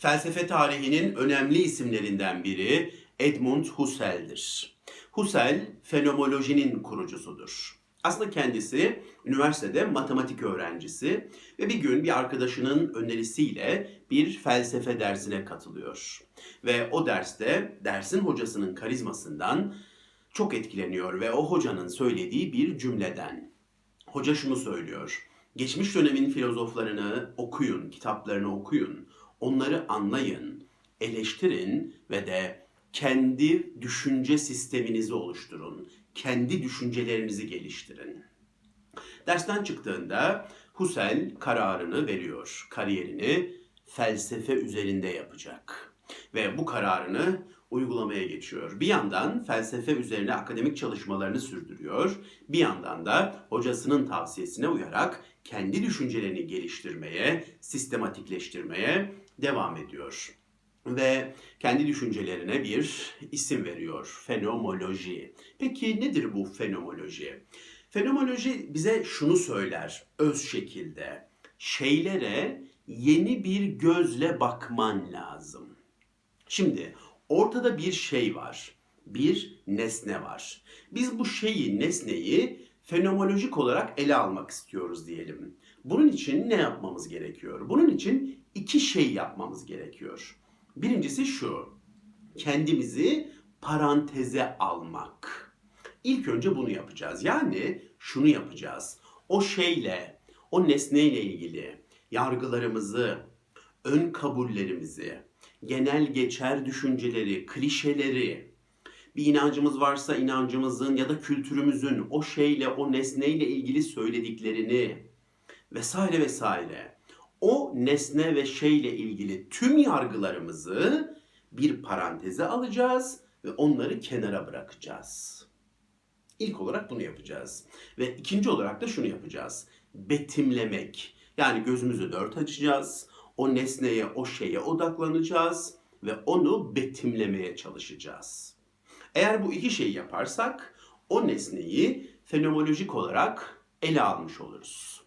Felsefe tarihinin önemli isimlerinden biri Edmund Husserl'dir. Husserl fenomenolojinin kurucusudur. Aslında kendisi üniversitede matematik öğrencisi ve bir gün bir arkadaşının önerisiyle bir felsefe dersine katılıyor. Ve o derste dersin hocasının karizmasından çok etkileniyor ve o hocanın söylediği bir cümleden. Hoca şunu söylüyor. Geçmiş dönemin filozoflarını okuyun, kitaplarını okuyun, onları anlayın, eleştirin ve de kendi düşünce sisteminizi oluşturun. Kendi düşüncelerinizi geliştirin. Dersten çıktığında Husserl kararını veriyor. Kariyerini felsefe üzerinde yapacak. Ve bu kararını uygulamaya geçiyor. Bir yandan felsefe üzerine akademik çalışmalarını sürdürüyor. Bir yandan da hocasının tavsiyesine uyarak kendi düşüncelerini geliştirmeye, sistematikleştirmeye devam ediyor ve kendi düşüncelerine bir isim veriyor. Fenomenoloji. Peki nedir bu fenomenoloji? Fenomenoloji bize şunu söyler öz şekilde. Şeylere yeni bir gözle bakman lazım. Şimdi ortada bir şey var. Bir nesne var. Biz bu şeyi, nesneyi fenomenolojik olarak ele almak istiyoruz diyelim. Bunun için ne yapmamız gerekiyor? Bunun için iki şey yapmamız gerekiyor. Birincisi şu. Kendimizi paranteze almak. İlk önce bunu yapacağız. Yani şunu yapacağız. O şeyle, o nesneyle ilgili yargılarımızı, ön kabullerimizi, genel geçer düşünceleri, klişeleri, bir inancımız varsa inancımızın ya da kültürümüzün o şeyle, o nesneyle ilgili söylediklerini vesaire vesaire o nesne ve şeyle ilgili tüm yargılarımızı bir paranteze alacağız ve onları kenara bırakacağız. İlk olarak bunu yapacağız. Ve ikinci olarak da şunu yapacağız. Betimlemek. Yani gözümüzü dört açacağız. O nesneye, o şeye odaklanacağız ve onu betimlemeye çalışacağız. Eğer bu iki şeyi yaparsak o nesneyi fenomenolojik olarak ele almış oluruz.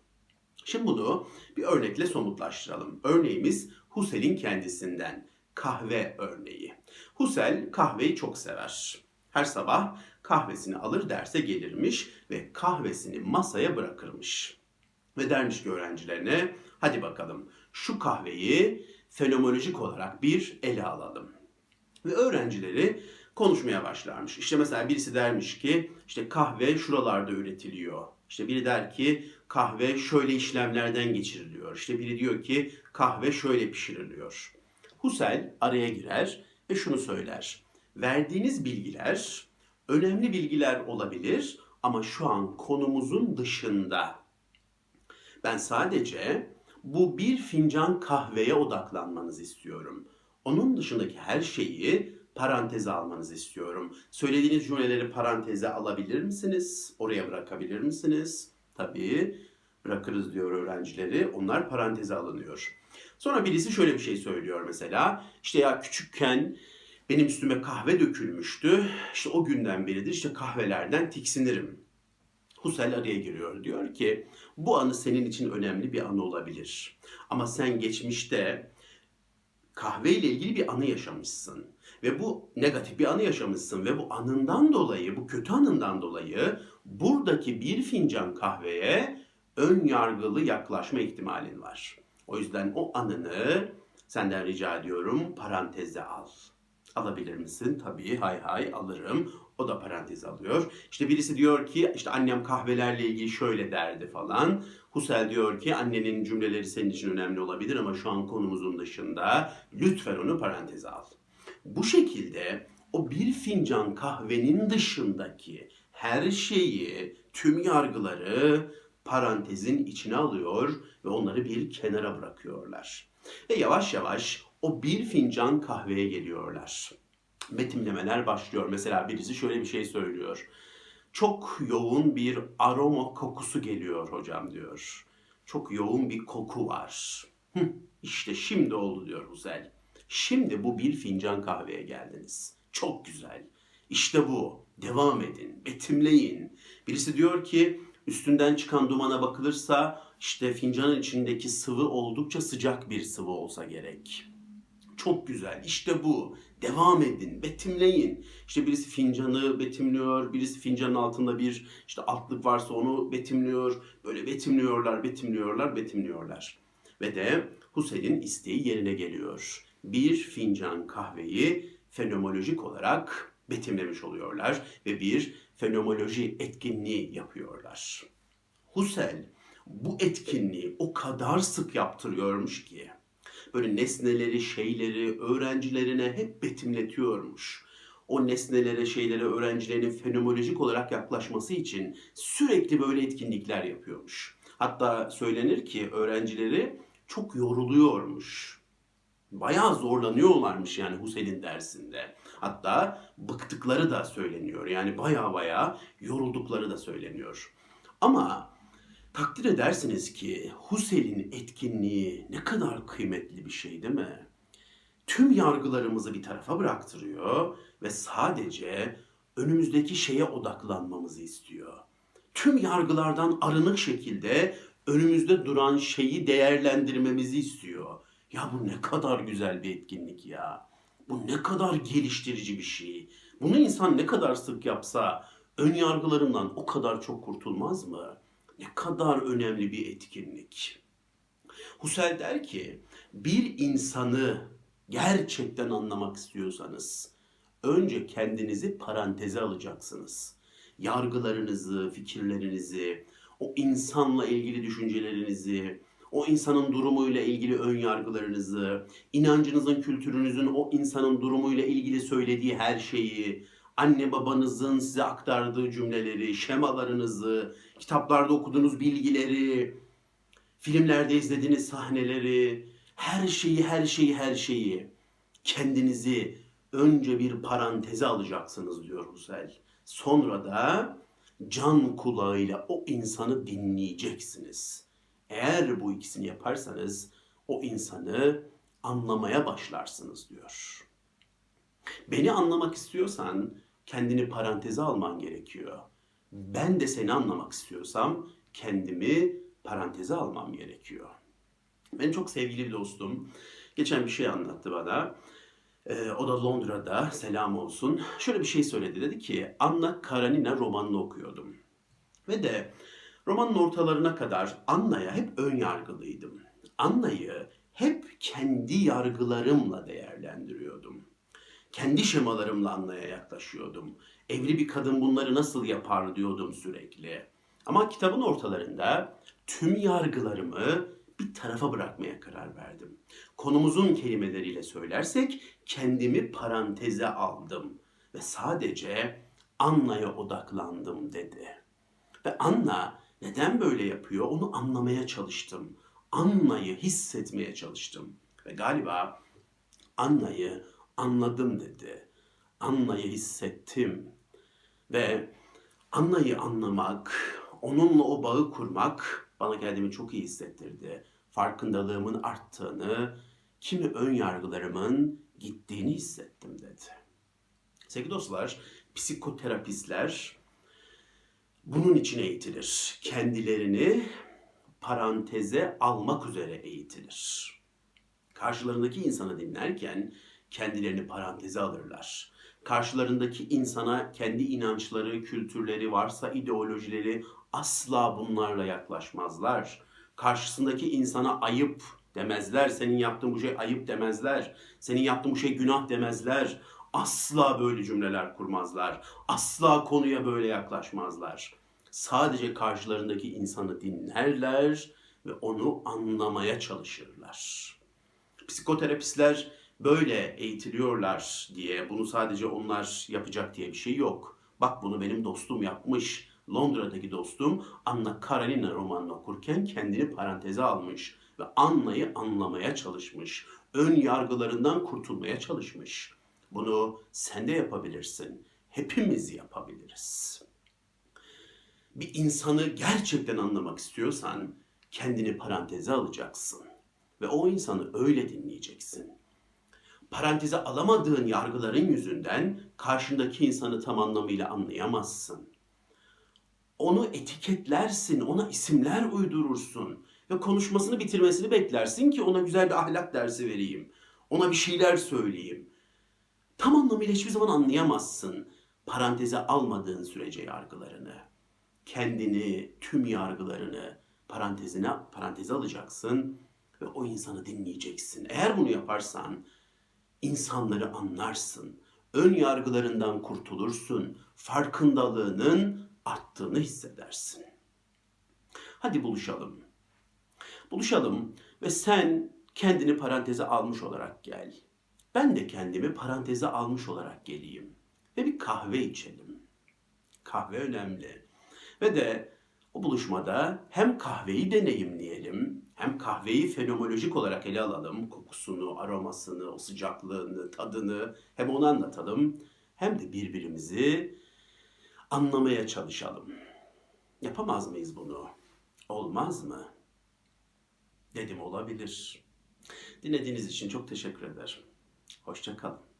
Şimdi bunu bir örnekle somutlaştıralım. Örneğimiz Husserl'in kendisinden. Kahve örneği. Husserl kahveyi çok sever. Her sabah kahvesini alır derse gelirmiş ve kahvesini masaya bırakırmış. Ve dermiş ki öğrencilerine hadi bakalım şu kahveyi fenomenolojik olarak bir ele alalım. Ve öğrencileri konuşmaya başlarmış. İşte mesela birisi dermiş ki işte kahve şuralarda üretiliyor. İşte biri der ki kahve şöyle işlemlerden geçiriliyor. İşte biri diyor ki kahve şöyle pişiriliyor. Husserl araya girer ve şunu söyler. Verdiğiniz bilgiler önemli bilgiler olabilir ama şu an konumuzun dışında. Ben sadece bu bir fincan kahveye odaklanmanızı istiyorum. Onun dışındaki her şeyi paranteze almanızı istiyorum. Söylediğiniz cümleleri paranteze alabilir misiniz? Oraya bırakabilir misiniz? Tabii bırakırız diyor öğrencileri. Onlar paranteze alınıyor. Sonra birisi şöyle bir şey söylüyor mesela. İşte ya küçükken benim üstüme kahve dökülmüştü. İşte o günden beridir işte kahvelerden tiksinirim. Husserl araya giriyor. Diyor ki bu anı senin için önemli bir anı olabilir. Ama sen geçmişte kahve ile ilgili bir anı yaşamışsın. Ve bu negatif bir anı yaşamışsın ve bu anından dolayı, bu kötü anından dolayı buradaki bir fincan kahveye ön yargılı yaklaşma ihtimalin var. O yüzden o anını senden rica ediyorum paranteze al. Alabilir misin? Tabii hay hay alırım. O da parantez alıyor. İşte birisi diyor ki işte annem kahvelerle ilgili şöyle derdi falan. Husserl diyor ki annenin cümleleri senin için önemli olabilir ama şu an konumuzun dışında. Lütfen onu paranteze al. Bu şekilde o bir fincan kahvenin dışındaki her şeyi, tüm yargıları parantezin içine alıyor ve onları bir kenara bırakıyorlar. Ve yavaş yavaş o bir fincan kahveye geliyorlar. Betimlemeler başlıyor. Mesela birisi şöyle bir şey söylüyor. Çok yoğun bir aroma kokusu geliyor hocam diyor. Çok yoğun bir koku var. Hı, işte şimdi oldu diyor Husserl. Şimdi bu bir fincan kahveye geldiniz. Çok güzel. İşte bu. Devam edin. Betimleyin. Birisi diyor ki üstünden çıkan dumana bakılırsa işte fincanın içindeki sıvı oldukça sıcak bir sıvı olsa gerek. Çok güzel. İşte bu. Devam edin, betimleyin. İşte birisi fincanı betimliyor, birisi fincanın altında bir işte altlık varsa onu betimliyor. Böyle betimliyorlar, betimliyorlar, betimliyorlar. Ve de Husserl'in isteği yerine geliyor. Bir fincan kahveyi fenomenolojik olarak betimlemiş oluyorlar ve bir fenomenoloji etkinliği yapıyorlar. Husserl bu etkinliği o kadar sık yaptırıyormuş ki böyle nesneleri, şeyleri öğrencilerine hep betimletiyormuş. O nesnelere, şeylere öğrencilerin fenomenolojik olarak yaklaşması için sürekli böyle etkinlikler yapıyormuş. Hatta söylenir ki öğrencileri çok yoruluyormuş. Bayağı zorlanıyorlarmış yani Husserl'in dersinde. Hatta bıktıkları da söyleniyor. Yani bayağı bayağı yoruldukları da söyleniyor. Ama takdir edersiniz ki Husserl'in etkinliği ne kadar kıymetli bir şey değil mi? Tüm yargılarımızı bir tarafa bıraktırıyor ve sadece önümüzdeki şeye odaklanmamızı istiyor. Tüm yargılardan arınık şekilde önümüzde duran şeyi değerlendirmemizi istiyor. Ya bu ne kadar güzel bir etkinlik ya. Bu ne kadar geliştirici bir şey. Bunu insan ne kadar sık yapsa ön yargılarından o kadar çok kurtulmaz mı? Ne kadar önemli bir etkinlik. Husserl der ki bir insanı gerçekten anlamak istiyorsanız önce kendinizi paranteze alacaksınız. Yargılarınızı, fikirlerinizi, o insanla ilgili düşüncelerinizi, o insanın durumuyla ilgili ön yargılarınızı, inancınızın, kültürünüzün o insanın durumuyla ilgili söylediği her şeyi, anne babanızın size aktardığı cümleleri, şemalarınızı, kitaplarda okuduğunuz bilgileri, filmlerde izlediğiniz sahneleri, her şeyi, her şeyi, her şeyi kendinizi önce bir paranteze alacaksınız diyor Husserl. Sonra da can kulağıyla o insanı dinleyeceksiniz. Eğer bu ikisini yaparsanız o insanı anlamaya başlarsınız diyor. Beni anlamak istiyorsan kendini paranteze alman gerekiyor. Ben de seni anlamak istiyorsam kendimi paranteze almam gerekiyor. Benim çok sevgili bir dostum geçen bir şey anlattı bana. Ee, o da Londra'da selam olsun. Şöyle bir şey söyledi. Dedi ki Anna Karanina romanını okuyordum. Ve de romanın ortalarına kadar Anna'ya hep ön yargılıydım. Anna'yı hep kendi yargılarımla değerlendiriyordum. Kendi şemalarımla Anna'ya yaklaşıyordum. Evli bir kadın bunları nasıl yapar diyordum sürekli. Ama kitabın ortalarında tüm yargılarımı bir tarafa bırakmaya karar verdim. Konumuzun kelimeleriyle söylersek kendimi paranteze aldım ve sadece Anna'ya odaklandım dedi. Ve Anna neden böyle yapıyor onu anlamaya çalıştım. Anna'yı hissetmeye çalıştım. Ve galiba Anna'yı anladım dedi. Anna'yı hissettim. Ve Anna'yı anlamak, onunla o bağı kurmak bana kendimi çok iyi hissettirdi. Farkındalığımın arttığını, kimi ön yargılarımın gittiğini hissettim dedi. Sevgili dostlar, psikoterapistler bunun için eğitilir. Kendilerini paranteze almak üzere eğitilir. Karşılarındaki insanı dinlerken kendilerini paranteze alırlar. Karşılarındaki insana kendi inançları, kültürleri, varsa ideolojileri asla bunlarla yaklaşmazlar. Karşısındaki insana ayıp demezler. Senin yaptığın bu şey ayıp demezler. Senin yaptığın bu şey günah demezler. Asla böyle cümleler kurmazlar. Asla konuya böyle yaklaşmazlar. Sadece karşılarındaki insanı dinlerler ve onu anlamaya çalışırlar. Psikoterapistler böyle eğitiliyorlar diye bunu sadece onlar yapacak diye bir şey yok. Bak bunu benim dostum yapmış. Londra'daki dostum Anna Karenina romanını okurken kendini paranteze almış ve Anna'yı anlamaya çalışmış. Ön yargılarından kurtulmaya çalışmış. Bunu sen de yapabilirsin. Hepimiz yapabiliriz. Bir insanı gerçekten anlamak istiyorsan kendini paranteze alacaksın ve o insanı öyle dinleyeceksin. Paranteze alamadığın yargıların yüzünden karşındaki insanı tam anlamıyla anlayamazsın. Onu etiketlersin, ona isimler uydurursun ve konuşmasını bitirmesini beklersin ki ona güzel bir ahlak dersi vereyim. Ona bir şeyler söyleyeyim. Tam anlamıyla hiçbir zaman anlayamazsın paranteze almadığın sürece yargılarını. Kendini, tüm yargılarını parantezine paranteze alacaksın ve o insanı dinleyeceksin. Eğer bunu yaparsan insanları anlarsın. Ön yargılarından kurtulursun. Farkındalığının arttığını hissedersin. Hadi buluşalım. Buluşalım ve sen kendini paranteze almış olarak gel. Ben de kendimi paranteze almış olarak geleyim. Ve bir kahve içelim. Kahve önemli. Ve de o buluşmada hem kahveyi deneyimleyelim, hem kahveyi fenomenolojik olarak ele alalım. Kokusunu, aromasını, o sıcaklığını, tadını hem onu anlatalım. Hem de birbirimizi anlamaya çalışalım. Yapamaz mıyız bunu? Olmaz mı? Dedim olabilir. Dinlediğiniz için çok teşekkür ederim. Hoşça kalın.